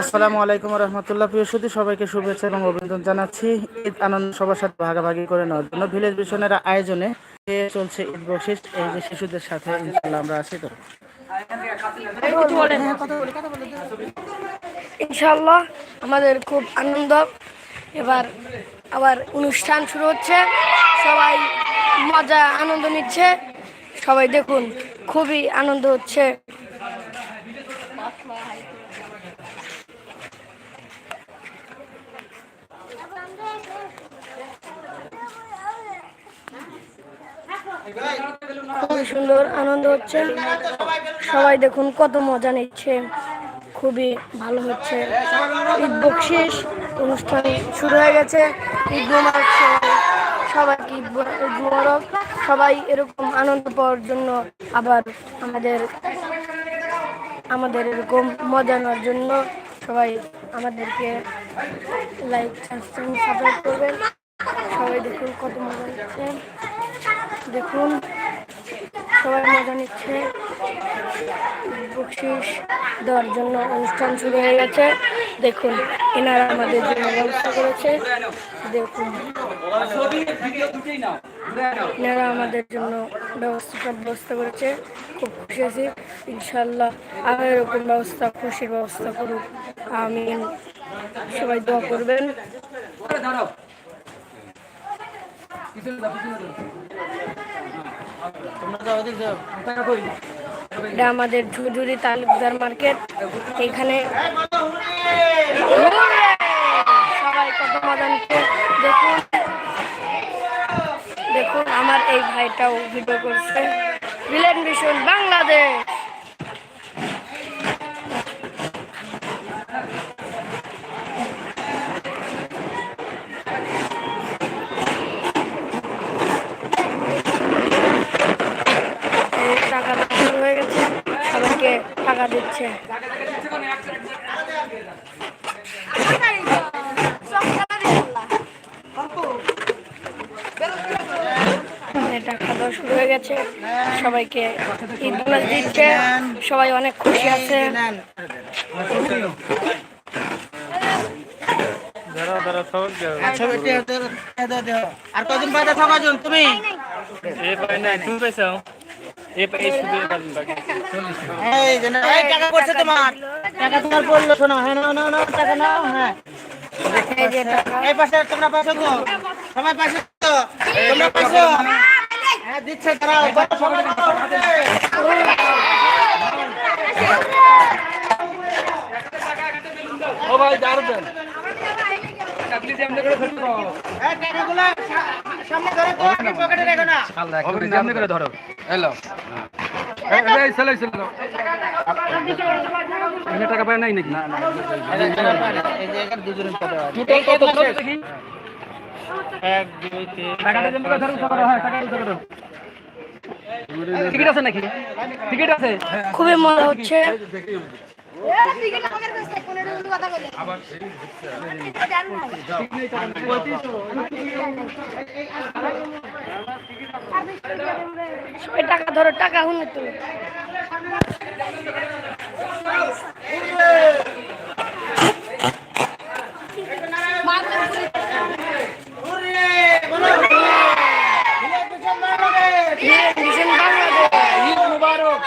আসসালামু আলাইকুম রহমতুল্লাহ প্রিয় সুদী সবাইকে শুভেচ্ছা এবং অভিনন্দন জানাচ্ছি। ঈদ আনন্দ সবার সাথে ভাগাভাগি করে নেওয়ার জন্য। ভিলেজ মিশনের আয়োজনে চলছে ঈদ বকশিস এই যে শিশুদের সাথে ইনশাল্লাহ আমরা আছি তো। ইনশাল্লাহ আমাদের খুব আনন্দ। এবার আবার অনুষ্ঠান শুরু হচ্ছে। সবাই মজা, আনন্দ নিচ্ছে। সবাই দেখুন, খুবই আনন্দ হচ্ছে। খুবই সুন্দর আনন্দ হচ্ছে। সবাই দেখুন কত মজা নিচ্ছে। খুবই ভালো হচ্ছে। ঈদ বকশিস অনুষ্ঠান শুরু হয়ে গেছে। ঈদ মোবারক সবাইকে ঈদ মোবারক, সবাই এরকম আনন্দ পাওয়ার জন্য আবার আমাদের আমাদের এরকম মজানোর জন্য সবাই আমাদেরকে লাইক সাবস্ক্রাইব করবেন। সবাই দেখুন কত মজা নিচ্ছে দেখুন, সবাই মজা নিচ্ছে। বকশিস দেওয়ার জন্য অনুষ্ঠান শুরু হয়ে গেছে। দেখুন, এনারা আমাদের জন্য ব্যবস্থা করেছে। দেখুন, এনারা আমাদের জন্য ব্যবস্থা সব ব্যবস্থা করেছে। খুব খুশি আছি। ইনশাল্লাহ আর এরকম ব্যবস্থা, খুশির ব্যবস্থা করুক। আমি সবাই দোয়া করবেন। এটা আমাদের ঝুঝুরি তালুকদার মার্কেট। এখানে সবাই কত মজা দেখুন দেখুন, আমার এই ভাইটাও ভিডিও করছে। ভিলেন ভীষণ বাংলাদেশ। টাকা দিচ্ছে। টাকা দেওয়া শুরু হয়ে গেছে। সবাইকে ঈদ বোনাস দিচ্ছে। সবাই অনেক খুশি আছে। আচ্ছা। আর কজন পাইতে থাকাজন তুমি? এই টাকা পড়ছে তোমার। টাকা তোমার পড়ল শোনো হ্যাঁ নাও নাও নাও টাকা নাও হ্যাঁ। এই যে টাকা এই পাশে তোমরা পাইছো তো। সবাই তো। তোমরা হ্যাঁ দিচ্ছে তারাও ও ভাই দাঁড়াবেন টাকা পায় নাই নাকি না না এই যে এখানে দুজনের কথা আছে। টোটাল কত ধরো দেখি এক দুই তিন টাকাটা করে ধরো হ্যাঁ ধরো আছে নাকি টিকিট আছে খুবই মজা হচ্ছে টাকা ধরো টাকা হুন তো ভীষণ বাংলাদেশ ঈদ মুবারক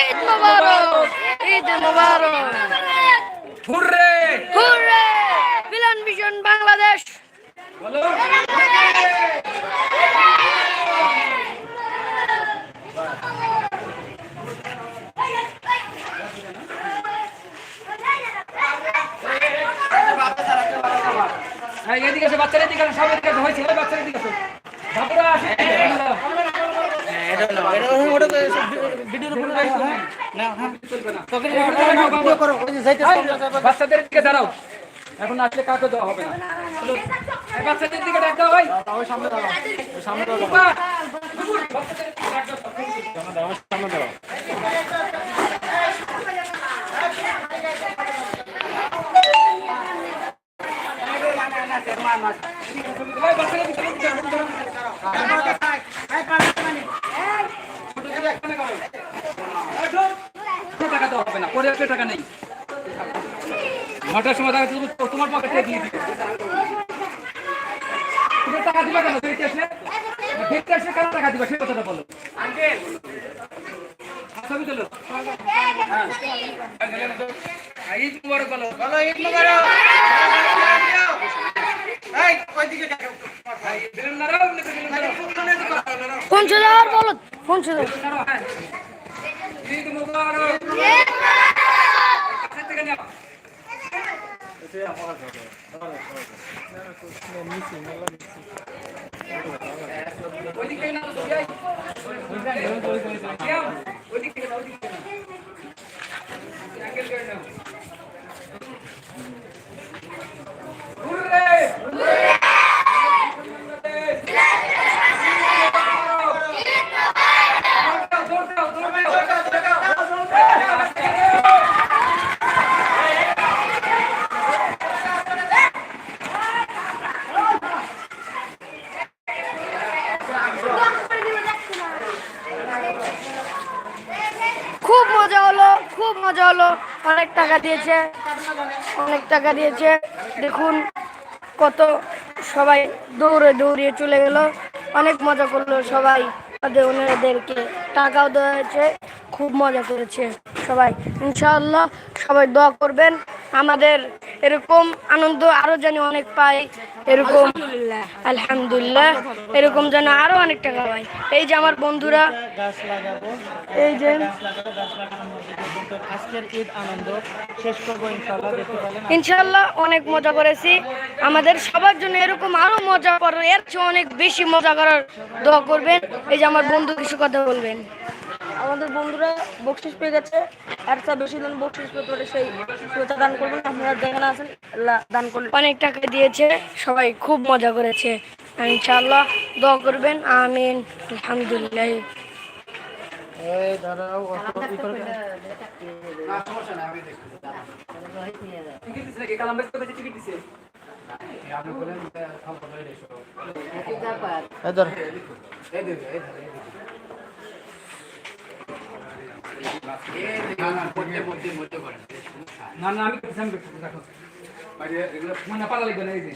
ঈদ মোবারক ঈদ মোবারক হুররে হুররে মিলন ভীষণ বাংলাদেশ বলো হ্যাঁ এদিকে আছে বাচ্চারা এদিকে সব এদিকে হয়েছে বাচ্চারা এদিকে আছে বাবুরা হ্যাঁ। হ্যাঁ। বাচ্চাদের দিকে দাঁড়াও এখন আসলে কাউকে দেওয়া হবে না এই বাচ্চাদের দিকে ডাক দাও ভাই সামনে দাঁড়াও, সামনে দাঁড়াও। সামনে দাঁড়াও। ভাই, দাঁড়াও। টাকা দেওয়া হবে না পরে টাকা নেই নটার সময় দেখা তুমি তোমার পকেটে দিয়ে দিবে তুমি টাকা দিবা কেন? দেখতে আসলে? দেখতে আসলে কেন টাকা দিবা? সেই কথাটা বলো। ছবি তোলো হ্যাঁ ঈদ মুবারক বলো। বলো ঈদ মুবারক। এই কয়দিকে দিলেন না রাও দিলেন না রাও চলে আর বলো ঈদ মুবারক কাছে থেকে নাও ওইদিকে না তো যাই ওইদিকে না ওইদিকে না আঙ্কেল করে নাও হুররে খুব মজা হলো, খুব মজা হলো। অনেক টাকা দিয়েছে, অনেক টাকা দিয়েছে। দেখুন কত সবাই দৌড়ে দৌড়িয়ে চলে গেল। অনেক মজা করল সবাই। তাদের টাকাও দেওয়া হয়েছে, খুব মজা করেছে সবাই। ইনশাআল্লাহ সবাই দোয়া করবেন। আমাদের এরকম আনন্দ আরও যেন অনেক পাই। এরকম আলহামদুলিল্লাহ, এরকম যেন আরও অনেক টাকা পাই। এই যে আমার বন্ধুরা, এই যে ইনশাল্লাহ অনেক মজা করেছি। আমাদের সবার জন্য এরকম আরও মজা করার, এর চেয়ে অনেক বেশি মজা করার দোয়া করবেন। এই যে আমার বন্ধু কিছু কথা বলবেন। আমাদের বন্ধুরা বকশিস পেয়ে গেছে। একটা বেশি জন বকশিস পেতে পারে সেই শুভেচ্ছা দান করবেন। আপনারা যেখানে আছেন দান করলে অনেক টাকা দিয়েছে সবাই খুব মজা করেছে। ইনশাল্লাহ দোয়া করবেন। আমিন। আলহামদুলিল্লাহ। এই দাঁড়াও ই করবে না। টিকিট দিছে নাকি কালাম বেচতে বেচে টিকিট দিছে। এই ধর। না না আমি দেখো মানে পালা লাগবে না এই যে